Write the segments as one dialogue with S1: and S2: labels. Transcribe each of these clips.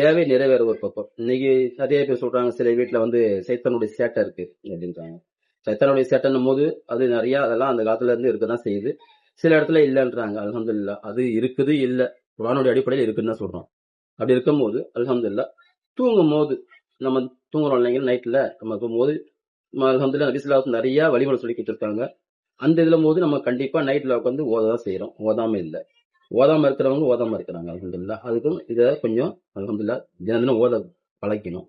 S1: தேவை நிறைவேற ஒரு பக்கம். இன்னைக்கு நிறைய பேர் சொல்றாங்க சில வீட்டுல வந்து சைத்தானுடைய சேட்டை இருக்கு அப்படின்றாங்க. சைத்தனுடைய சேட்டைன்னும் போது அது நிறைய அதெல்லாம் அந்த காலத்துல இருந்து இருக்கதான் செய்யுது. சில இடத்துல இல்லைன்றாங்க அலமதுல்லா அது இருக்குது இல்ல. குரானுடைய அடிப்படையில் இருக்குன்னு தான் சொல்றோம். அப்படி இருக்கும்போது அலமதுல்லா தூங்கும் போது நம்ம தூங்குறோம் இல்லைங்க நைட்ல. நம்ம போகும்போது அலமதுல்லா நபிசுல்லாவுக்கு நிறைய வழிமுறை சொல்லிக்கிட்டு இருக்காங்க. அந்த இதுல போது நம்ம கண்டிப்பா நைட்ல உட்காந்து ஓததான் செய்யறோம் ஓதாம இல்லை. ஓதாம இருக்கிறவங்க ஓதாம இருக்கிறாங்க அலமதுல்லா அதுக்கும் இதை கொஞ்சம் அலமதுல்லா தினம் தினம் ஓத பழக்கணும்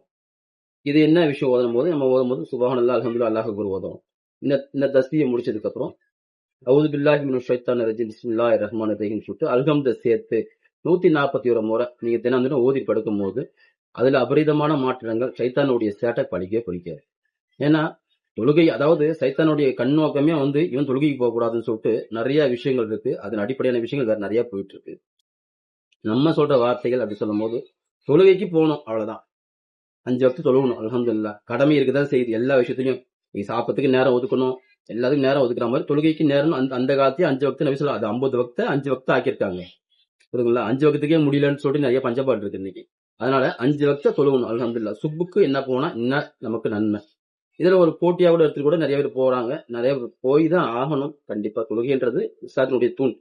S1: இது என்ன விஷயம் ஓதும் போது? நம்ம ஓதும் போது சுபஹானல்லாஹ் அலமதுல்லா அல்லாஹ் குரு ஓதும் இந்த இந்த தஸ்தியை முடிச்சதுக்கு அப்புறம் அவுது பில்லாஹி மினஷ் ஷைத்தானிர் ரஜீம் ரஹீம் சொல்லிட்டு அல்ஹம்த சேர்த்து நூத்தி நாற்பத்தி ஒரு முறை நீங்க தினம் தினம் ஓதி படுக்கும் போது அதுல அபரிதமான மாற்றங்கள் சைத்தானுடைய சேட்டை பழிக்கவே பழிக்காது. ஏன்னா தொழுகை அதாவது சைத்தானுடைய கண்ணோக்கமே வந்து இவன் தொழுகைக்கு போக கூடாதுன்னு சொல்லிட்டு நிறைய விஷயங்கள் இருக்கு. அதன் அடிப்படையான விஷயங்கள் வேற நிறைய போயிட்டு இருக்கு. நம்ம சொல்ற வார்த்தைகள் அப்படி சொல்லும் போது தொழுகைக்கு போகணும் அவ்வளவுதான். அஞ்சு வக்து தொழுகணும் அல்ஹம்துலில்லாஹ். கடமை இருக்குதான் செய்யுது எல்லா விஷயத்திலையும் நீ சாப்பிட்றதுக்கு நேரம் ஒதுக்கணும் எல்லாத்துக்கும் நேரம் ஒதுக்குற மாதிரி தொழுகைக்கு நேரம் அந்த அந்த காலத்தையும் அஞ்சு வக்து நபி சொல்லலாம் அது ஐம்பது வக்த அஞ்சு வக்த ஆக்கியிருக்காங்க. புரியுதுங்களா? அஞ்சு வக்தத்துக்கே முடியலன்னு சொல்லிட்டு நிறைய பஞ்சபாடு இருக்கு இன்னைக்கு. அதனால அஞ்சு வக்த தொழுகணும் அல்ஹம்துலில்லாஹ். சுப்புக்கு என்ன போனா என்ன நமக்கு நன்மை. இதில் ஒரு போட்டியாக கூட எடுத்துட்டு கூட நிறைய பேர் போகிறாங்க நிறைய பேர் போய் தான் ஆகணும். கண்டிப்பாக தொழுகைன்றது இஸ்லாத்தினுடைய தூண்.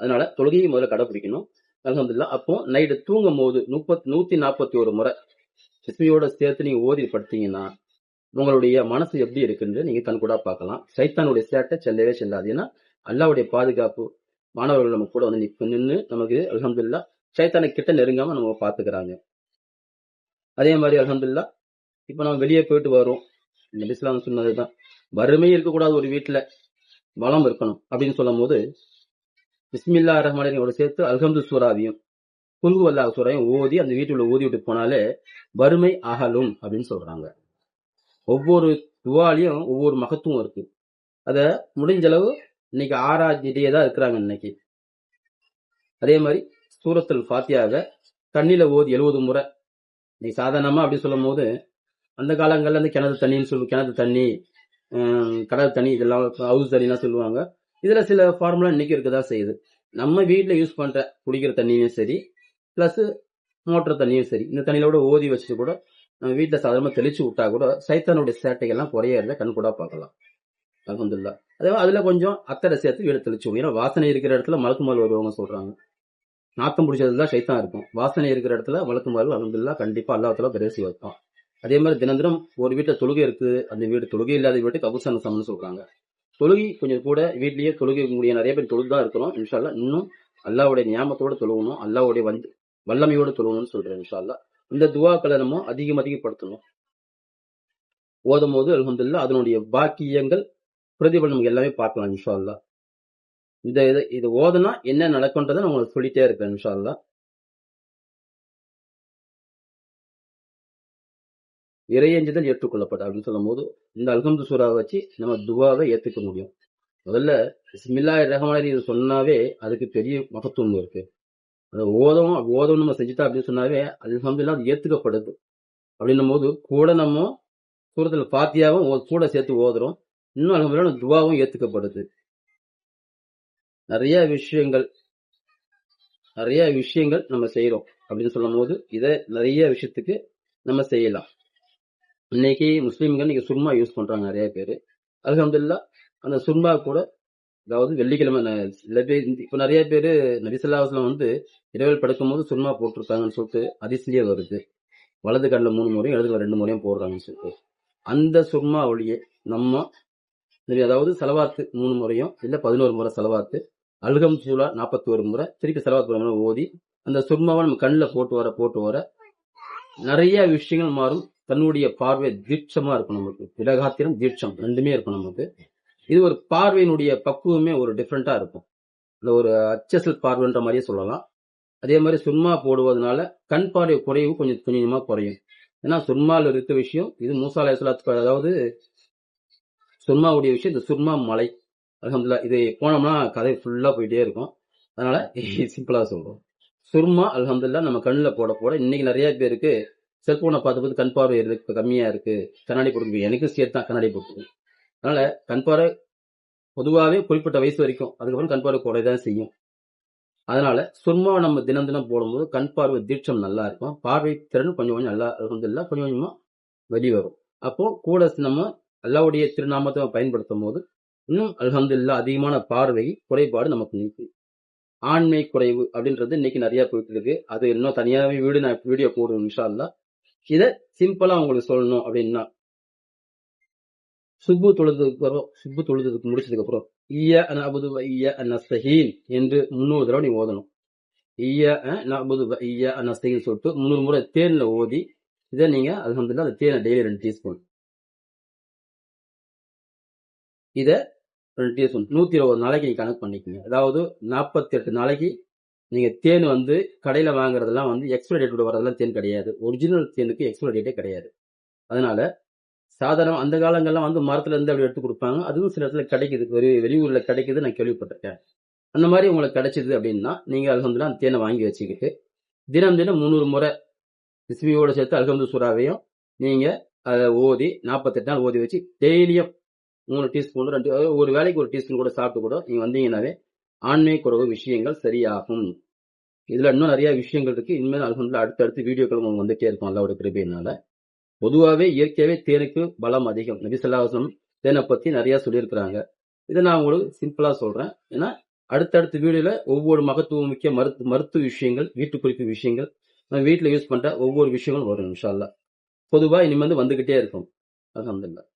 S1: அதனால தொழுகையை முதல்ல கடைபிடிக்கணும் அலமதுல்லா அப்போ நைட்டு தூங்கும் போது முப்பத் நூற்றி நாற்பத்தி ஒரு முறை சிஸ்மியோட சேர்த்து நீங்கள் ஓதி படுத்தீங்கன்னா உங்களுடைய மனசு எப்படி இருக்குன்னு தன் கண்கூடா பார்க்கலாம். சைத்தானுடைய சேட்டை செல்லவே செல்லாது. ஏன்னா அல்லாவுடைய பாதுகாப்பு மாணவர்கள் நம்ம கூட வந்து நிக்க நின்று நமக்கு அலமதுல்லா சைத்தானை கிட்ட நெருங்காமல் நம்ம பார்த்துக்கிறாங்க. அதே மாதிரி அலமதுல்லா இப்போ நம்ம வெளியே போயிட்டு வரோம். நபிஸ்லாம் சொன்னதுதான். வறுமை இருக்கக்கூடாது ஒரு வீட்டுல வளம் இருக்கணும் அப்படின்னு சொல்லும் போது பிஸ்மில்லா ரஹ்மானோட சேர்த்து அல்ஹம்து சூராவையும் குல்கு அல்லாஹ் சூறாவையும் ஓதி அந்த வீட்டுல ஓதி விட்டு போனாலே வறுமை அகலும் அப்படின்னு சொல்றாங்க. ஒவ்வொரு துவாலையும் ஒவ்வொரு மகத்துவம் இருக்கு. அத முடிஞ்ச அளவு இன்னைக்கு ஆராய்ச்சிட்டே தான் இருக்கிறாங்க இன்னைக்கு. அதே மாதிரி சூரத்தில் ஃபாத்தியாக தண்ணியில ஓதி எழுபது முறை நீ சாதாரணமா அப்படி சொல்லும் போது அந்த காலங்களில் அந்த கிணறு தண்ணின்னு சொல்லு கிணறு தண்ணி கடல் தண்ணி இதெல்லாம் ஹவுஸ் தண்ணிலாம் சொல்லுவாங்க. இதில் சில ஃபார்முலா இன்னைக்கு இருக்கதா செய்யுது. நம்ம வீட்டில் யூஸ் பண்ணுற குடிக்கிற தண்ணியும் சரி ப்ளஸ்ஸு மோட்டர் தண்ணியும் சரி இந்த தண்ணியில் கூட ஓதி வச்சுட்டு கூட நம்ம வீட்டில் சாதாரணமாக தெளிச்சு விட்டா கூட சைத்தானுடைய சேட்டைகள்லாம் குறையறத கண் கூட பார்க்கலாம். அலமதுல்லா அதே அதில் கொஞ்சம் அத்தரை சேர்த்து வீடு தெளிச்சு ஏன்னா வாசனை இருக்கிற இடத்துல மலக்குமால் வருவாங்க சொல்கிறாங்க நாத்தம் பிடிச்சதுல சைத்தான் இருக்கும். வாசனை இருக்கிற இடத்துல மலக்குமால் அலமதுல்லா கண்டிப்பாக அல்லாஹ் பிரேசி வைப்பான் அதே மாதிரி தினந்தினம் ஒரு வீட்டில் தொழுகை இருக்கு அந்த வீடு தொழுகை இல்லாத வீட்டுக்கு அவசரம் சமம்னு சொல்றாங்க. தொழுகை கொஞ்சம் கூட வீட்லயே தொழுகை முடிய நிறைய பேர் தொழுது தான் இருக்கிறோம் இன்ஷால்லா இன்னும் அல்லாவுடைய ஞாபகத்தோட தொழுகணும் அல்லாவுடைய வந்து வல்லமையோட தொழுகணும்னு சொல்றேன் இன்ஷால்லா இந்த துவாக்களை நம்ம அதிகம் அதிகப்படுத்தணும். ஓதும் போது அல்ஹம்துலில்லாஹ் அதனுடைய பாக்கியங்கள் பிரதிபலன் எல்லாமே பார்க்கலாம் இன்ஷால்லா இந்த இது இது ஓதுனா என்ன நடக்கும்ன்றதை நான் உங்களுக்கு சொல்லிட்டே இருக்கேன் இன்ஷால்லா இறையஞ்சுதல் ஏற்றுக்கொள்ளப்பட்ட அப்படின்னு சொல்லும்போது இந்த அல்ஹம்து சூறாவை வச்சு நம்ம துவாவை ஏற்றுக்க முடியும். முதல்ல பிஸ்மில்லா ரஹ்மான் இது சொன்னாவே அதுக்கு பெரிய மகத்துவம் இருக்கு. அதை ஓதம் ஓதும் நம்ம செஞ்சுட்டா அப்படின்னு சொன்னாவே அல்ஹம்துல்லா அது ஏற்றுக்கப்படுது அப்படின்னும் போது கூட நம்ம சூரத்தில் பாத்தியாவும் ஓ- கூட சேர்த்து ஓதுறோம். இன்னும் அல்ஹம்துல்லா துவாவும் ஏற்றுக்கப்படுது நிறைய விஷயங்கள் நிறைய விஷயங்கள் நம்ம செய்யறோம் அப்படின்னு சொல்லும் போது இதை நிறைய விஷயத்துக்கு நம்ம செய்யலாம். இன்னைக்கு முஸ்லீம்கள் இன்னைக்கு சுர்மா யூஸ் பண்றாங்க நிறைய பேர். அலகம்துல்லா அந்த சுர்மா கூட அதாவது வெள்ளிக்கிழமை சில பேர் இந்த- இப்ப நிறைய பேர் நபிசல்லாஸ்லாம் வந்து இரவில் படுக்கும் போது சுர்மா போட்டிருக்காங்கன்னு சொல்லிட்டு அதிசலியே வருது. வலது கண்ணில் மூணு முறையும் இடது ரெண்டு முறையும் போடுறாங்கன்னு சொல்லிட்டு. அந்த சுர்மா ஒளியே நம்ம அதாவது செலவாத்து மூணு முறையும் இல்லை பதினோரு முறை செலவாத்து அல்கம் சூலா நாற்பத்தி ஒரு முறை திருப்பி செலவாத்து முறை ஓதி அந்த சுர்மாவை நம்ம கண்ணில் போட்டு வர போட்டு வர நிறைய விஷயங்கள் மாறும். தன்னுடைய பார்வை தீட்சமா இருக்கும் நமக்கு. விலகாத்திரம் தீட்சம் ரெண்டுமே இருக்கும் நமக்கு. இது ஒரு பார்வையினுடைய பக்குவமே ஒரு டிஃப்ரெண்டா இருக்கும். இந்த ஒரு அச்சசல் பார்வைன்ற மாதிரியே சொல்லலாம். அதே மாதிரி சுர்மா போடுவதனால கண் பார்வை குறைவு கொஞ்சம் கொஞ்சமா குறையும். ஏன்னா சுர்மால இருக்க விஷயம் இது மூசா அலையாத்துக்கு அதாவது சுர்மாவுடைய விஷயம் இந்த சுர்மா மலை. அலமதுல்லா இது போனோம்னா கதை ஃபுல்லா போயிட்டே இருக்கும். அதனால சிம்பிளா சொல்றோம். சுர்மா அலமதுல்லா நம்ம கண்ணில் போட போட இன்னைக்கு நிறைய பேருக்கு செல்போனை பார்த்தபோது கண் பார்வை இருக்கு கம்மியா இருக்கு? கண்ணாடி போட்டு எனக்கும் சேர்த்து தான் கண்ணாடி போட்டு அதனால கண் பார்வை பொதுவாகவே குறிப்பிட்ட வயசு வரைக்கும். அதுக்கப்புறம் கண் பார்வை குறையதான் செய்யும். அதனால சும்மா நம்ம தினம் தினம் போடும்போது கண் பார்வை தீட்சம் நல்லா இருக்கும். பார்வை திறன் கொஞ்சம் கொஞ்சம் நல்லா இருந்ததில்ல கொஞ்சம் கொஞ்சமா வெளி வரும். அப்போ கூட நம்ம அல்லாவுடைய திருநாமத்தை பயன்படுத்தும் போது இன்னும் அல்ஹம்துலில்லா அதிகமான பார்வை குறைபாடு நமக்கு நீக்கு. ஆண்மை குறைவு அப்படின்றது இன்னைக்கு நிறைய போயிட்டு இருக்கு. அது இன்னும் தனியாகவே வீடு நான் வீடியோ போடுவேன் இன்ஷா அல்லாஹ் இதை சிம்பிளா உங்களுக்கு சொல்லணும் அப்படின்னா சுப்பு தொழுதுக்கு அப்புறம் சுப்பு தொழுதுக்கு முடிச்சதுக்கு அப்புறம் ஈய நபுது ஈய அனஸ்தஹீன் என்று முன்னூறு தடவை நீ ஓதணும். ஈய நபுது ஈய அனஸ்தஹீன் சொல்லிட்டு முன்னூறு முறை தேன்ல ஓதி இதை நீங்க அல்ஹம்துலில்லாஹ் அந்த தேனை டெய்லி ரெண்டு டீஸ்பூன் இதை ரெண்டு டீஸ்பூன் நூத்தி இருபது நாளைக்கு நீங்க கணக்கு பண்ணிக்கோங்க. அதாவது நாற்பத்தி எட்டு நாளைக்கு நீங்கள் தேன் வந்து கடையில் வாங்குறதெல்லாம் வந்து எக்ஸ்பைரி டேட்டோட வரதெல்லாம் தேன் கிடையாது. ஒரிஜினல் தேனுக்கு எக்ஸ்பைரி டேட்டே கிடையாது. அதனால சாதாரண அந்த காலங்கள்லாம் வந்து மரத்துலேருந்து அப்படி எடுத்து கொடுப்பாங்க. அதுவும் சில இடத்துல கிடைக்குது. வெளி வெளியூரில் கிடைக்குது நான் கேள்விப்பட்டிருக்கேன். அந்த மாதிரி உங்களுக்கு கிடைச்சிது அப்படின்னா நீங்கள் அல்ஹம்துலில்லாஹ் அந்த தேனை வாங்கி வச்சுக்கிட்டு தினம் தினம் முந்நூறு முறை பிஸ்மியோட சேர்த்து அல்ஹம்து சூறாவையும் நீங்கள் அதை ஓதி நாற்பத்தெட்டு நாள் ஓதி வச்சு டெய்லியும் மூணு டீஸ்பூன் ரெண்டு ஒரு வேலைக்கு ஒரு டீஸ்பூன் கூட சாப்பிட்டு கூட நீங்கள் வந்தீங்கன்னாவே ஆண்மை விஷயங்கள் சரியாகும். இதுல இன்னும் நிறைய விஷயங்கள் இருக்கு. இனிமேல் அல்ஹம்துலில்லாஹ் அடுத்தடுத்து வீடியோக்கள் உங்களுக்கு வந்துட்டே இருக்கும் அல்லாவோட கிருபையினால. பொதுவாகவே இயற்கையாகவே தேனுக்கு பலம் அதிகம். நபி தேனை பத்தி நிறைய சொல்லியிருக்கிறாங்க. இதை நான் உங்களுக்கு சிம்பிளா சொல்றேன். ஏன்னா அடுத்தடுத்த வீடியோல ஒவ்வொரு மகத்துவம் மிக்க மருத்து மருத்துவ விஷயங்கள் வீட்டு குறிப்பு விஷயங்கள் நம்ம வீட்டில் யூஸ் பண்ற ஒவ்வொரு விஷயங்களும் வரும் இன்ஷா பொதுவாக பொதுவா இனிமேல் வந்துகிட்டே இருக்கும். அல்ஹம்துலில்லாஹ்.